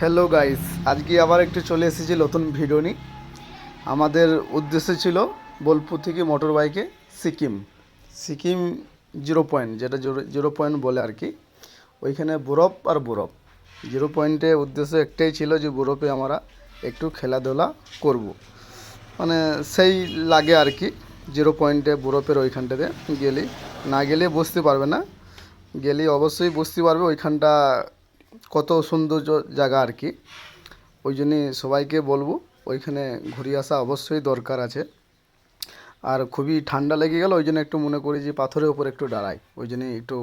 Hello guys আজকে আবার একটু চলে এসেছি নতুন ভিডিও নিয়ে। আমাদের উদ্দেশ্য ছিল বোলপুর থেকে মোটর বাইকে সিকিম। সিকিম জিরো পয়েন্ট যেটা জিরো পয়েন্ট বলে আর কি। ওইখানে বরফ আর বরফ জিরো পয়েন্টে উদ্দেশ্য একটাই ছিল যে বরফে আমরা একটু খেলাধুলা করব। মানে সেই লাগে আর কি জিরো পয়েন্টে বরফের ওইখানটাতে গেলে। না গেলে বুঝতে পারবে না। গেলে অবশ্যই বুঝতে পারবে, ওইখানটা কত সৌন্দর্য জায়গা আর কি। ওই জন্যে সবাইকে বলব, ওইখানে ঘুরে আসা অবশ্যই দরকার আছে। আর খুবই ঠান্ডা লেগে গেল, ওই জন্য একটু মনে করি যে পাথরের ওপরে একটু দাঁড়াই। ওই জন্যে একটু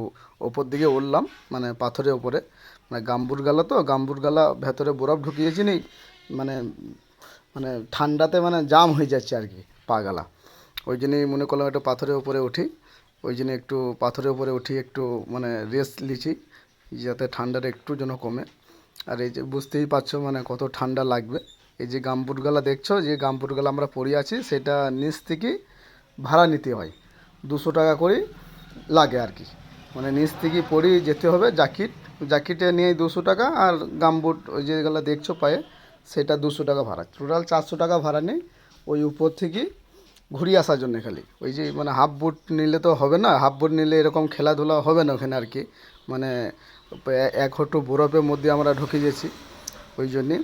ওপর দিকে উঠলাম মানে পাথরের ওপরে মানে গাম্বুর গালা তো, গাম্বুর গালা ভেতরে বরফ ঢুকিয়েছি নি মানে মানে ঠান্ডাতে মানে জাম হয়ে যাচ্ছে আর কি পা গালা ওই জন্যই মনে করলাম একটু পাথরের উপরে উঠি। ওই জন্য একটু পাথরের উপরে উঠি, একটু মানে রেস্ট লিছি যাতে ঠান্ডাটা একটু যেন কমে। আর এই যে বুঝতেই পারছ মানে কত ঠান্ডা লাগবে। এই যে গামবুটগালা দেখছ, যে গামবুটগালা আমরা পরে আছি, সেটা নিচ থেকে ভাড়া নিতে হয়। দুশো টাকা করে লাগে আর কি। মানে নিচ থেকে পরে যেতে হবে জ্যাকেট। জ্যাকেটে নিয়ে দুশো টাকা আর গামবুট ওই যেগুলো দেখছ পায়ে, সেটা দুশো টাকা ভাড়া। টোটাল চারশো টাকা ভাড়া নেই। ওই উপর থেকে ঘুরিয়ে আসার জন্য খালি। ওই যে মানে হাফ বুট নিলে তো হবে না, হাফ বুট নিলে এরকম খেলাধুলা হবে না ওখানে আর কি। মানে এক হটু বরফের মধ্যে আমরা ঢুকে গেছি, ওই জন্যে।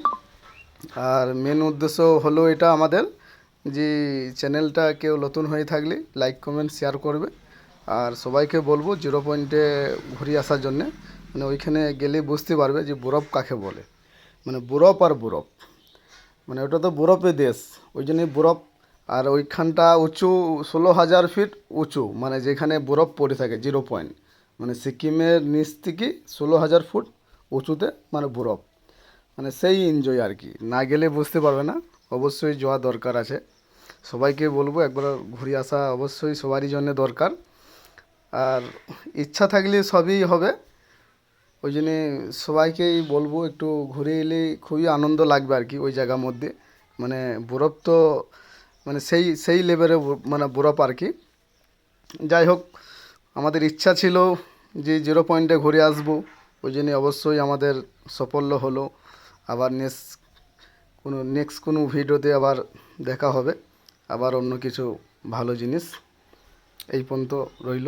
আর মেন উদ্দেশ্য হলো এটা আমাদের যে চ্যানেলটা কেউ নতুন হয়ে থাকলে লাইক কমেন্ট শেয়ার করবে। আর সবাইকে বলব জিরো পয়েন্টে ঘুরে আসার জন্যে মানে ওইখানে গেলে বুঝতে পারবে যে বরফ কাকে বলে। মানে বরফ আর বরফ। মানে ওটা তো বরফের দেশ, ওই জন্যই বরফ। আর ওইখানটা উঁচু ষোলো হাজার ফিট উঁচু মানে যেখানে বরফ পড়ে থাকে জিরো পয়েন্ট মানে সিকিমের নিচ থেকে ষোলো হাজার ফুট উঁচুতে মানে বরফ। মানে সেই এনজয় আর কি। না গেলে বুঝতে পারবে না। অবশ্যই যাওয়া দরকার আছে। সবাইকে বলব একবার ঘুরে আসা অবশ্যই সবারই জন্য দরকার। আর ইচ্ছা থাকলে সবই হবে। ওই জন্যে সবাইকেই বলব একটু ঘুরে এলে খুবই আনন্দ লাগবে আর কি ওই জায়গার মধ্যে। মানে বরফ তো মানে সেই সেই লেভেলে মানে বরফ আর কি। যাই হোক আমাদের ইচ্ছা ছিল যে জিরো পয়েন্টে ঘুরে আসব, ওই জন্যে অবশ্যই আমাদের সাফল্য হলো। আবার নেক্সট কোনো নেক্সট কোনো ভিডিওতে আবার দেখা হবে। আবার অন্য কিছু ভালো জিনিস এই পর্যন্ত রইল।